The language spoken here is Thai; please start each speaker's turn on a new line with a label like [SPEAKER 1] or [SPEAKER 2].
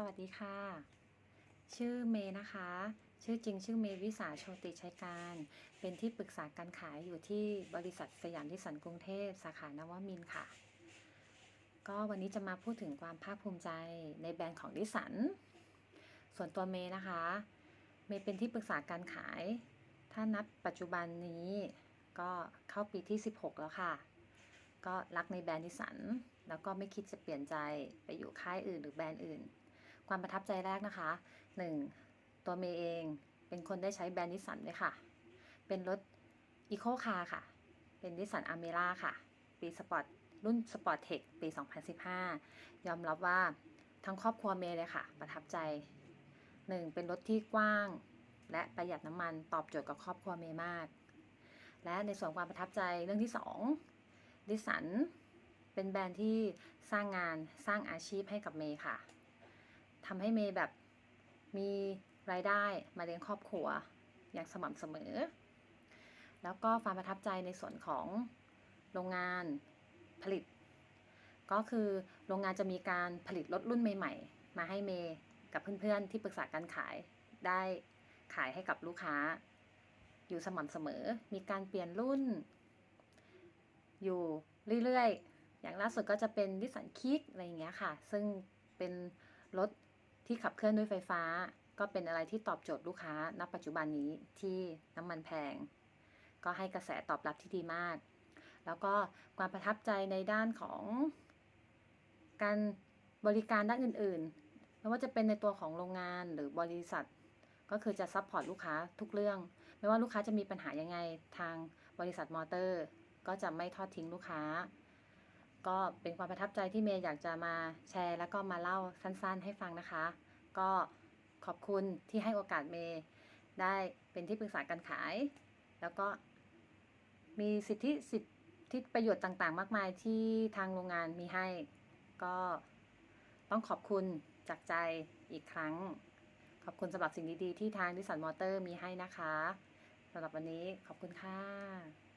[SPEAKER 1] สวัสดีค่ะ ชื่อเมย์นะคะ ชื่อจริงชื่อเมย์วิสาโชติชัยการ เป็นที่ปรึกษาการขายอยู่ที่บริษัทสยามนิสสันกรุงเทพสาขานวมินค่ะ ก็วันนี้จะมาพูดถึงความภาคภูมิใจในแบรนด์ของนิสัน ส่วนตัวเมย์นะคะ เมย์เป็นที่ปรึกษาการขาย ถ้านับปัจจุบันนี้ก็เข้าปีที่ 16 แล้วค่ะ ก็รักในแบรนด์นิสัน แล้วก็ไม่คิดจะเปลี่ยนใจไปอยู่ค่ายอื่นหรือแบรนด์อื่น ความประทับใจแรกนะคะ 1. ตัวเมย์เองเป็นคนได้ใช้แบรนด์นิสสันด้วยค่ะ เป็นรถอีโคคาร์ค่ะ เป็นนิสสันอเมร่าค่ะ ปีสปอร์ตรุ่นสปอร์ตเทคปี 2015 ยอมรับว่าทั้งครอบครัวเมย์เลยค่ะ ประทับใจ 1. เป็นรถที่กว้าง และประหยัดน้ำมันตอบโจทย์กับครอบครัวเมย์มาก และในส่วนความประทับใจเรื่องที่2ดิสันเป็นแบรนด์ที่สร้างงานสร้างอาชีพให้กับเมย์ค่ะ ทำให้เมย์แบบมีรายได้มาเลี้ยงครอบครัวอย่างสม่ำเสมอ แล้วก็ความประทับใจในส่วนของโรงงานผลิต ก็คือโรงงานจะมีการผลิตรถรุ่นใหม่ ๆ มาให้เมย์กับเพื่อนๆที่ปรึกษาการขายได้ขายให้กับลูกค้า อยู่สม่ำเสมอ มีการเปลี่ยนรุ่น อยู่เรื่อยๆ อย่างล่าสุดก็จะเป็นดิสันคิกอะไรอย่างเงี้ยค่ะ ซึ่งเป็นรถ ที่ขับเคลื่อนด้วยไฟฟ้า ก็เป็นอะไรที่ตอบโจทย์ลูกค้าณปัจจุบันนี้ที่น้ำมันแพง ก็ให้กระแสตอบรับที่ดีมาก แล้วก็ความประทับใจในด้านของ การบริการด้านอื่นๆ ไม่ว่าจะเป็นในตัวของโรงงานหรือบริษัท ก็คือจะซัพพอร์ตลูกค้าทุกเรื่อง ไม่ว่าลูกค้าจะมีปัญหายังไงทางบริษัทมอเตอร์ ก็จะไม่ทอดทิ้งลูกค้า ก็เป็นความประทับใจที่เมย์อยากจะมาแชร์ แล้วก็มาเล่าสั้นๆ ให้ฟังนะคะ ก็ขอบคุณที่ให้โอกาสเมย์ได้เป็นที่ปรึกษาการขาย แล้วก็มีสิทธิสิทธิประโยชน์ต่างๆ มากมายที่ทางโรงงานมีให้ ก็ต้องขอบคุณจากใจอีกครั้ง ขอบคุณสำหรับสิ่งดีๆ ที่ทางดิสันมอเตอร์มีให้นะคะสำหรับวันนี้ขอบคุณค่ะ